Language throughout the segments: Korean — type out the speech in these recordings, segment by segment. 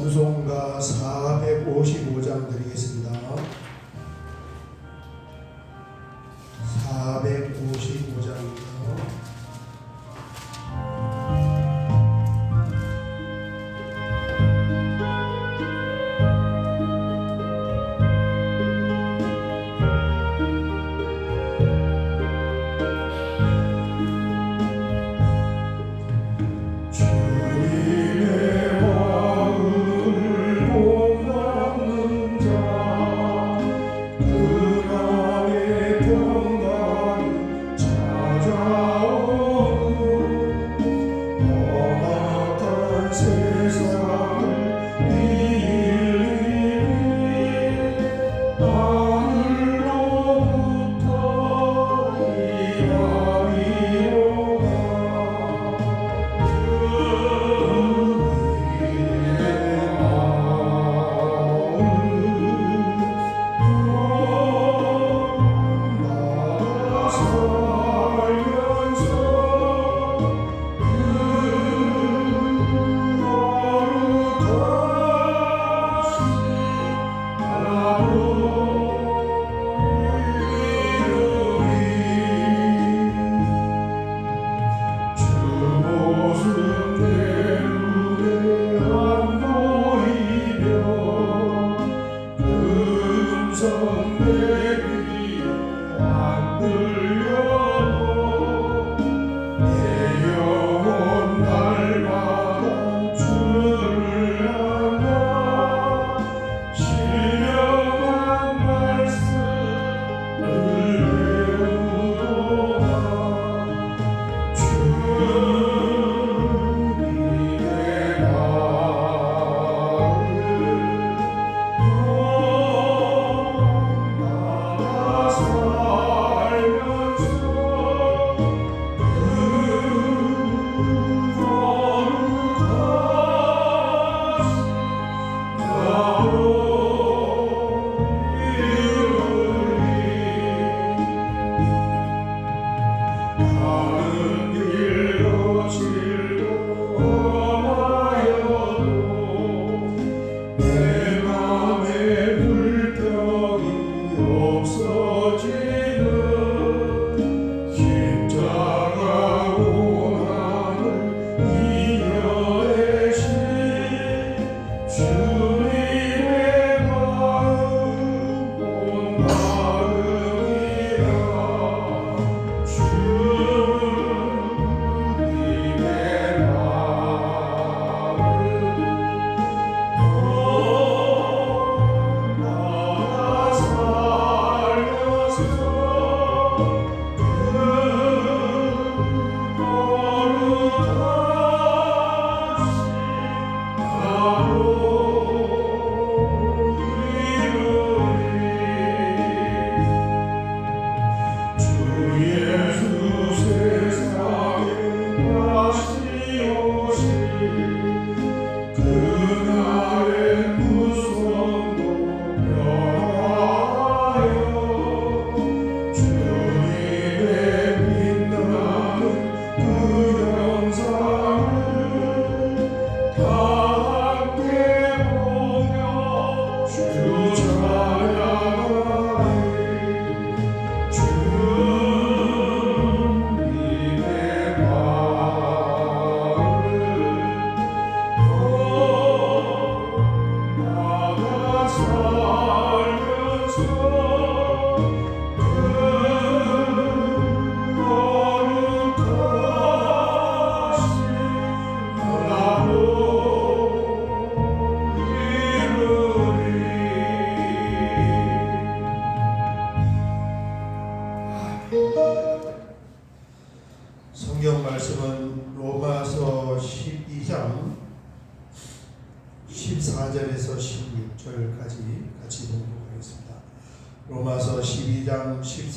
찬송가 455장 드리겠습니다.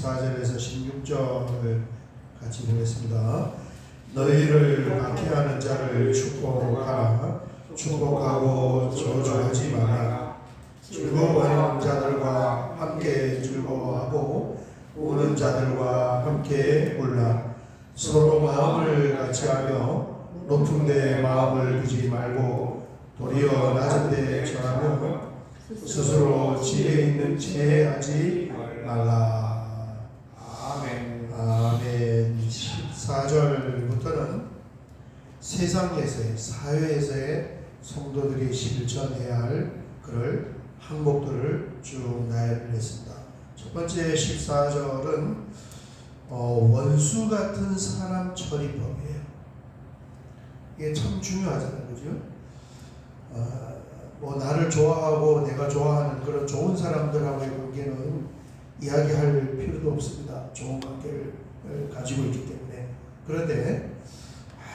14절에서 16절을 같이 보겠습니다. 너희를 박해하는 자를 축복하라. 축복하고 저주하지 마라. 즐거워하는 자들과 함께 즐거워하고 우는 자들과 함께 울라. 서로 마음을 같이 하며 높은 데 마음을 두지 말고 도리어 낮은 데 처하며 스스로 지혜 있는 채 하지 말라. 아멘. 아멘. 14절부터는 세상에서의 사회에서의 성도들이 실천해야 할 그럴 항목들을 쭉 나열을 했습니다. 첫 번째 14절은 어, 원수 같은 사람 처리법이에요. 이게 참 중요하잖아요, 그죠? 어, 뭐 나를 좋아하고 내가 좋아하는 그런 좋은 사람들하고의 관계는 이야기할 필요도 없습니다. 좋은 관계를 가지고 있기 때문에. 그런데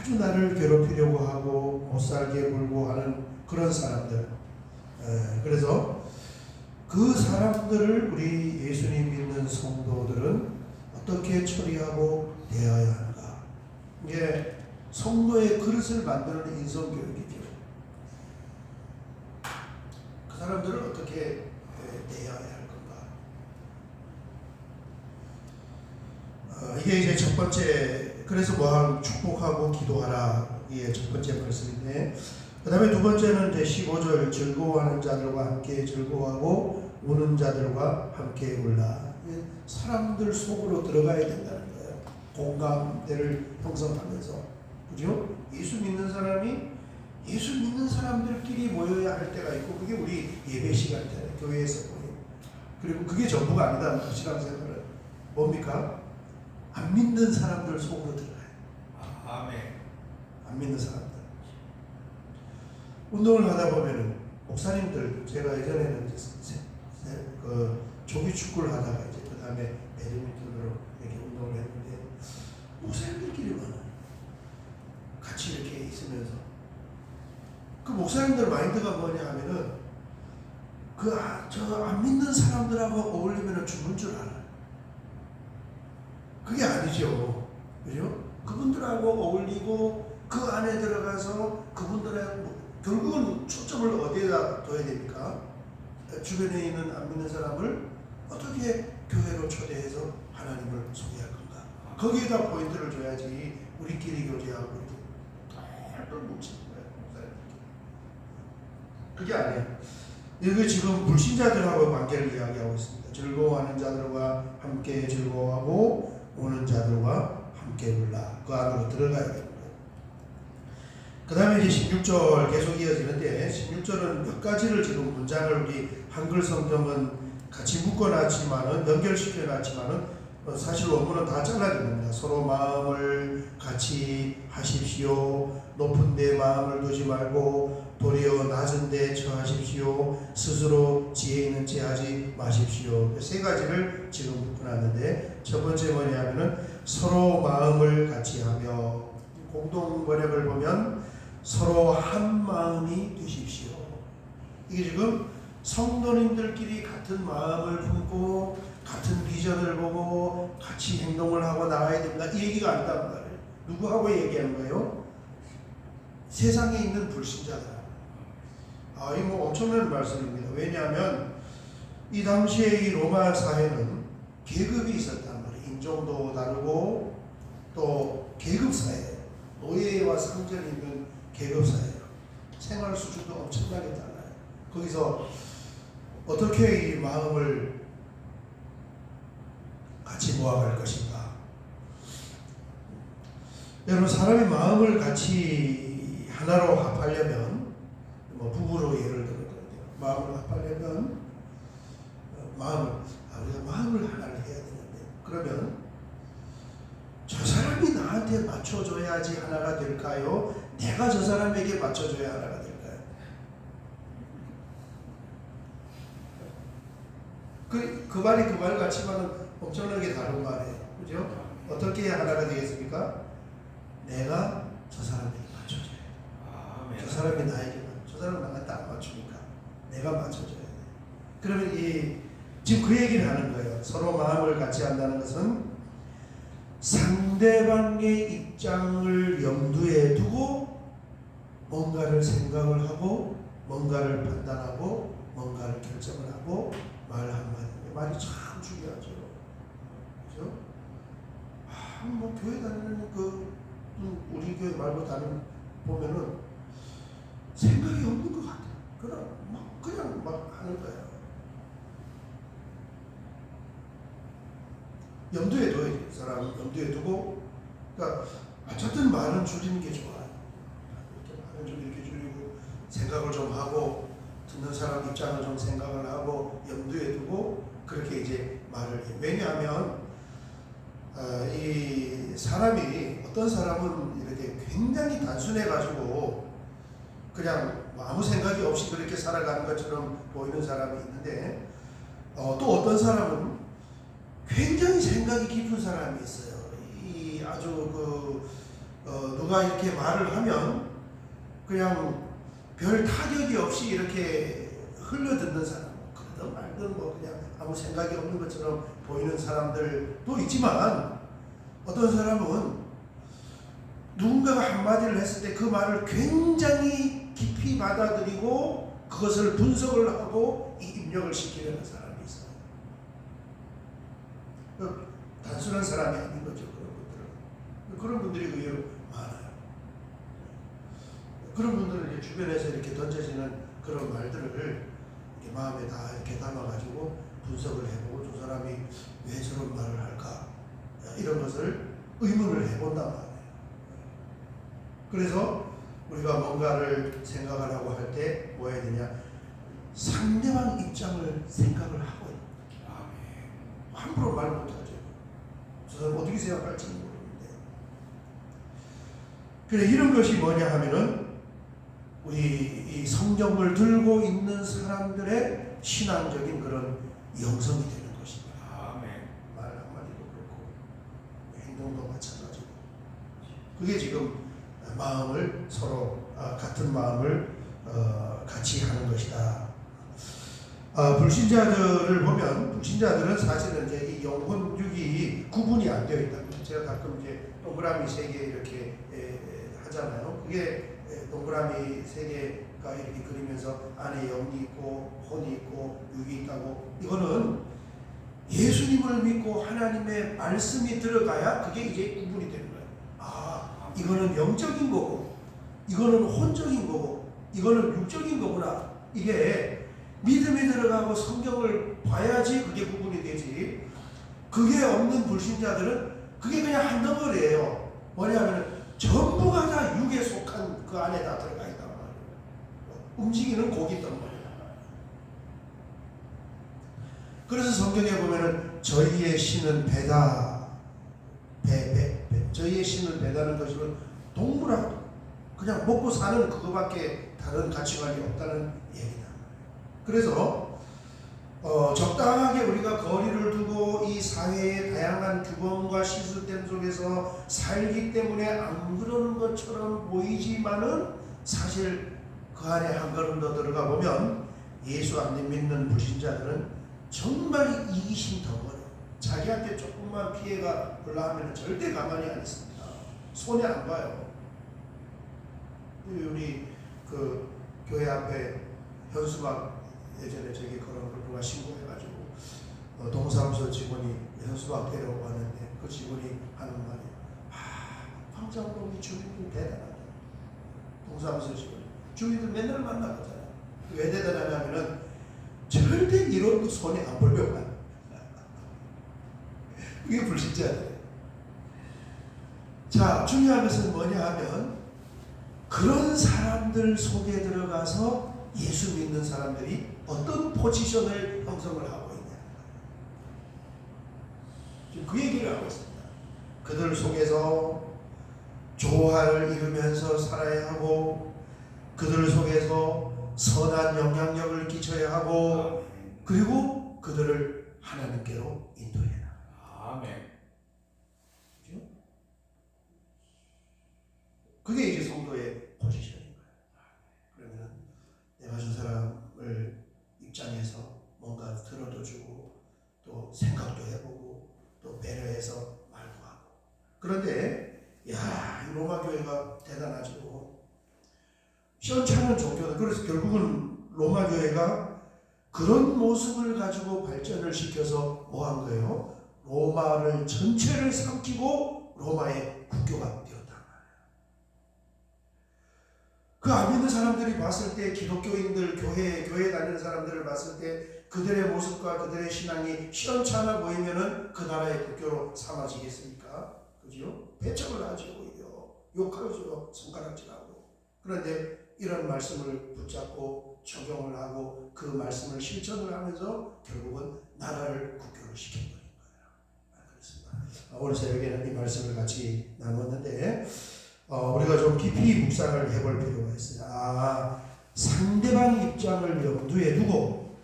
아주 나를 괴롭히려고 하고 못 살게 굴고 하는 그런 사람들. 에, 그래서 그 사람들을 우리 예수님 믿는 성도들은 어떻게 처리하고 대해야 하는가. 이게 성도의 그릇을 만드는 인성교육이죠. 그 사람들을 어떻게 에, 대해야 할 건가. 어, 이게 이제 첫 번째 그래서 뭐한 축복하고 기도하라. 이게 첫 번째 말씀인데 그 다음에 두 번째는 이제 15절 즐거워하는 자들과 함께 즐거워하고 우는 자들과 함께 울라. 사람들 속으로 들어가야 된다는 거예요. 공감대를 형성하면서. 그죠? 예수 믿는 사람이 예수 믿는 사람들끼리 모여야 할 때가 있고 그게 우리 예배 시간이잖아요. 교회에서 모여 그리고 그게 전부가 아니다. 신앙생활은. 뭡니까? 안 믿는 사람들 속으로 들어가요. 아멘. 안 믿는 사람들. 운동을 하다 보면은 목사님들 제가 예전에는 이제 그 조기 축구를 하다가 이제 그 다음에 배드민턴으로 이렇게 운동을 했는데 목사님들끼리 많아요. 같이 이렇게 있으면서 그 목사님들 마인드가 뭐냐 하면은 그저 안 믿는 사람들하고 어울리면 죽는 줄 알아요. 그게 아니죠. 그죠? 그분들하고 어울리고 그 안에 들어가서 그분들의 뭐- 결국은 초점을 어디에다 둬야 됩니까? 주변에 있는 안 믿는 사람을 어떻게 교회로 초대해서 하나님을 소개할 건가? 거기에다 포인트를 줘야지 우리끼리 교제하고 이렇게 똘똘 뭉치는 거예요. 그게 아니에요. 여기 지금 불신자들하고 관계를 이야기하고 있습니다. 즐거워하는 자들과 함께 즐거워하고 오는 자들과 함께 울라. 그 안으로 들어가야 거예요. 그 다음에 이제 16절 계속 이어지는데 16절은 몇 가지를 지금 문장을 우리 한글 성경은 같이 묶어놨지만은 연결시켜놨지만은 어, 사실 원문은 다 잘라줍니다. 서로 마음을 같이 하십시오. 높은 데 마음을 두지 말고 도리어 낮은 데 처하십시오. 스스로 지혜 있는 채 하지 마십시오. 세 가지를 지금 묶어놨는데 첫 번째 뭐냐면은 서로 마음을 같이 하며 공동 번역을 보면 서로 한 마음이 되십시오. 이게 지금 성도님들끼리 같은 마음을 품고 같은 비전을 보고 같이 행동을 하고 나가야 된다. 이 얘기가 말이에요. 누구하고 얘기하는 거예요? 세상에 있는 불신자들. 아, 이거 뭐 엄청난 말씀입니다. 왜냐하면 이 당시에 이 로마 사회는 계급이 있었단 말이에요. 인종도 다르고 또 계급 사회예요. 노예와 상전이 있는 계급 사회예요. 생활 수준도 엄청나게 달라요. 거기서 어떻게 이 마음을 같이 모아갈 것인가? 여러분 사람이 마음을 같이 하나로 합하려면 뭐 부부로 예를 들어 마음을 합하려면 어, 마음을 아, 우리가 마음을 하나를 해야 되는데 그러면 저 사람이 나한테 맞춰줘야지 하나가 될까요? 내가 저 사람에게 맞춰줘야 하나가 될까요? 그, 그 말이 그 말 같지만은 엄청나게 다른 말이에요. 그죠? 어떻게 하나가 되겠습니까? 내가 저 사람에게 사람이 나에게 맞저 사람은 나한테 안 맞추니까 내가 맞춰줘야 돼. 그러면 이 지금 그 얘기를 하는 거예요. 서로 마음을 같이 한다는 것은 상대방의 입장을 염두에 두고 뭔가를 생각을 하고 뭔가를 판단하고 뭔가를 결정을 하고 말 한마디 말이 참 중요하죠. 그죠? 아, 뭐 교회 다니는 그 음, 우리 교회 말고 다른 보면은 생각이 없는 그냥 막 그냥 막 하는 거예요. 염두에 둬야 돼. 사람 염두에 두고 그러니까 어쨌든 말은 줄이는 게 좋아요. 말은 좀 이렇게 줄이고 생각을 좀 하고 듣는 사람 입장을 좀 생각을 하고 염두에 두고 그렇게 이제 말을 해요. 왜냐하면 어, 이 사람이 어떤 사람은 이렇게 굉장히 단순해 가지고 그냥 뭐 아무 생각이 없이 그렇게 살아가는 것처럼 보이는 사람이 있는데 어, 또 어떤 사람은 굉장히 생각이 깊은 사람이 있어요. 이 아주 그 어, 누가 이렇게 말을 하면 그냥 별 타격이 없이 이렇게 흘려듣는 사람, 그러든 말든 뭐 그냥 아무 생각이 없는 것처럼 보이는 사람들도 있지만 어떤 사람은 누군가가 한마디를 했을 때 그 말을 굉장히 깊이 받아들이고 그것을 분석을 하고 이 입력을 시키려는 사람이 있어요. 그 단순한 사람이 아닌 거죠 그런 분들은 그런 분들이 의외로 많아요. 그런 분들은 주변에서 이렇게 던져지는 그런 말들을 이렇게 마음에 다 이렇게 담아가지고 분석을 해보고 저 사람이 왜 저런 말을 할까 이런 것을 의문을 해본단 말이에요. 그래서 우리가 뭔가를 생각을 하고 할 때 뭐 해야 되냐 상대방 입장을 생각을 하고. 함부로 말 못하죠. 저 사람 어떻게 생각할지는 모르는데. 그래 이런 것이 뭐냐 하면은 우리 이 성경을 들고 있는 사람들의 신앙적인 그런 영성이 되는 것입니다. 아멘. 말 한마디도 그렇고 행동도 마찬가지고 그게 지금 마음을 서로 아, 같은 마음을 어, 같이 하는 것이다. 아, 불신자들을 보면 불신자들은 사실은 이제 이 영혼 육이 구분이 안 되어 있다. 제가 가끔 이제 동그라미 세 개 이렇게 에, 에, 하잖아요. 그게 에, 동그라미 세 개가 이렇게 그리면서 안에 영이 있고 혼이 있고 육이 있다고 이거는 예수님을 믿고 하나님의 말씀이 들어가야 그게 이제 구분이 되는 거예요. 아, 이거는 영적인 거고, 이거는 혼적인 거고, 이거는 육적인 거구나. 이게 믿음이 들어가고 성경을 봐야지 그게 구분이 되지. 그게 없는 불신자들은 그게 그냥 한 덩어리예요. 뭐냐면 전부가 다 육에 속한 그 안에 다 들어가 있단 말이에요. 움직이는 고기 덩어리. 그래서 성경에 보면은 저희의 신은 배다. 배, 배, 배. 저희의 신은 배다는 것은 동물하고 그냥 먹고 사는 그거밖에 다른 가치관이 없다는 얘기다. 그래서 어, 적당하게 우리가 거리를 두고 이 사회의 다양한 규범과 시스템 속에서 살기 때문에 안 그러는 것처럼 보이지만은 사실 그 안에 한 걸음 더 들어가 보면 예수 안 믿는 불신자들은 정말 이기심 덩어리. 자기한테 조금만 피해가 올라하면 절대 가만히 안 있습니다. 손에 안 봐요. 우리 그 교회 앞에 현수막 예전에 저기 그런 걸 누가 신고해가지고 어, 동사무소 직원이 현수막 데려고 왔는데 그 직원이 하는 말이 아 황장동이 주민들 대단하다. 동사무소 직원 주민들 맨날 만나거든요. 왜 대단하냐면은 절대 이론도 손에 안 벌려고 이게 불신자들이에요. 자, 중요한 것은 뭐냐 하면 그런 사람들 속에 들어가서 예수 믿는 사람들이 어떤 포지션을 형성을 하고 있냐. 지금 그 얘기를 하고 있습니다. 그들 속에서 조화를 이루면서 살아야 하고 그들 속에서 선한 영향력을 끼쳐야 하고. 그리고 그들을 하나님께로 인도해라. 아멘. 그죠? 그게 이제 성도의 포지션인 거예요. 그러면 내가 저 사람을 입장에서 뭔가 들어도 주고 또 생각도 해보고 또 배려해서 말도 하고. 그런데 야, 이 로마 교회가 대단하죠. 시원찮은 종교다. 그래서 결국은 로마 교회가 그런 모습을 가지고 발전을 시켜서 뭐 한 거예요? 로마를 전체를 삼키고 로마의 국교가 되었단 말이에요. 그 안 믿는 사람들이 봤을 때 기독교인들 교회 교회 다니는 사람들을 봤을 때 그들의 모습과 그들의 신앙이 시원찮아 보이면은 그 나라의 국교로 삼아지겠습니까? 그죠? 배척을 하죠 오히려 욕하죠 손가락질하고 그런데 이런 말씀을 붙잡고 적용을 하고 그 말씀을 실천을 하면서 결국은 나라를 국교로 시켜버린 거예요. 아. 아, 오늘 새벽에는 이 말씀을 같이 나눴는데 어, 우리가 좀 깊이 묵상을 해볼 필요가 있어요. 아, 상대방 입장을 염두에 두고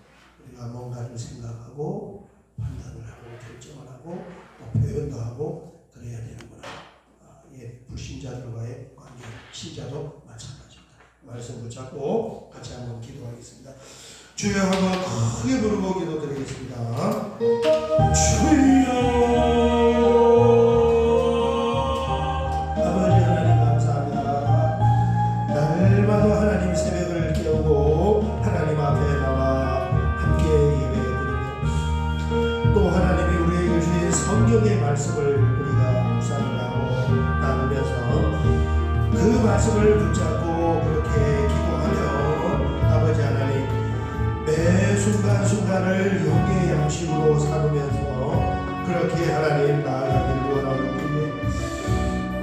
우리가 뭔가를 생각하고 판단을 하고 결정을 하고 또 표현도 하고 그래야 되는구나. 아, 예, 불신자들과의 관계, 신자도 마찬가지입니다. 말씀 붙잡고 같이 한번 기도하겠습니다. 주여 한번 크게 부르고 기도드리겠습니다. 주여 성경의 말씀을 우리가 묵상을 하고 나누면서 그 말씀을 붙잡고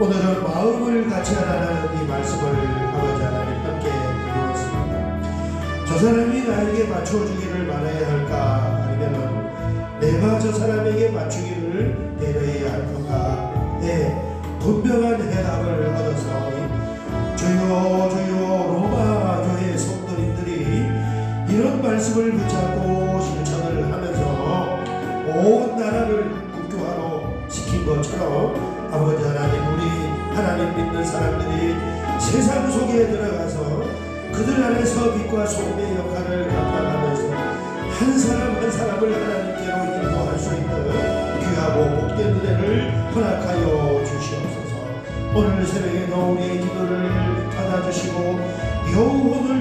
오늘은 마음을 같이 하라는 이 말씀을 아버지 하나님 함께 이루었습니다. 저 사람이 나에게 맞춰주기를 바라야 할까 아니면은 내가 저 사람에게 맞추기를 배려해야 할 건가 네 분명한 해답을 얻었사오니 주여 주여 로마 교회 성도님들이 이런 말씀을 붙잡고 실천을 하면서 온 나라를 국교화로 시킨 것처럼 아버지 하나님 우리 하나님 믿는 사람들이 세상 속에 들어가서 그들 안에서 빛과 소금의 역할을 감당하면서 한 사람 한 사람을 하나님께로 인도할 수 있는 귀하고 복된 은혜를 허락하여 주시옵소서. 오늘 새벽에도 우리의 기도를 받아주시고 여호오늘